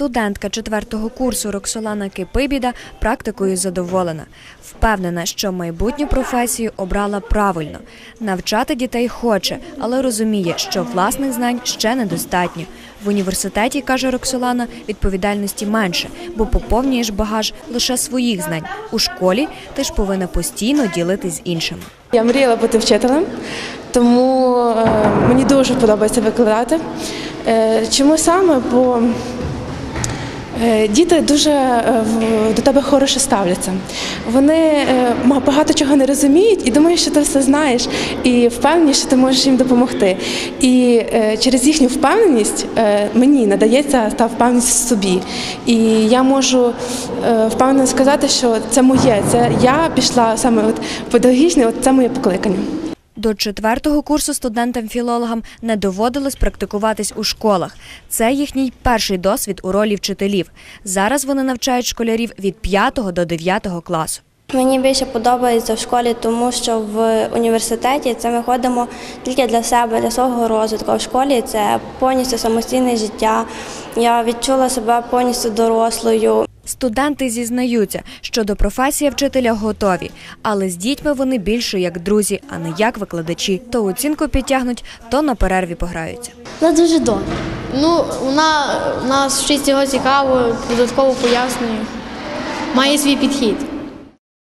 Студентка четвертого курсу Роксолана Кипибіда практикою задоволена. Впевнена, що майбутню професію обрала правильно. Навчати дітей хоче, але розуміє, що власних знань ще недостатньо. В університеті, каже Роксолана, відповідальності менше, бо поповнюєш багаж лише своїх знань. У школі ти ж повинна постійно ділитись з іншими. Я мріяла бути вчителем, тому е, мені дуже подобається викладати. Е, чому саме? Бо діти дуже е, до тебе хороше ставляться. Вони е, багато чого не розуміють і думають, що ти все знаєш, і впевнені, що ти можеш їм допомогти. І е, через їхню впевненість е, мені надається та впевненість в собі. І я можу е, впевнено сказати, що це моє. Це я пішла саме от педагогічне, це моє покликання. До четвертого курсу студентам-філологам не доводилось практикуватись у школах. Це їхній перший досвід у ролі вчителів. Зараз вони навчають школярів від 5 до 9 класу. Мені більше подобається в школі, тому що в університеті це ми ходимо тільки для себе, для свого розвитку. В школі це повністю самостійне життя. Я відчула себе повністю дорослою. Студенти зізнаються, що до професії вчителя готові, але з дітьми вони більше як друзі, а не як викладачі. То оцінку підтягнуть, то на перерві пограються. Вона дуже добре. Ну, вона нас вчить його цікаво, додатково пояснює. Має свій підхід.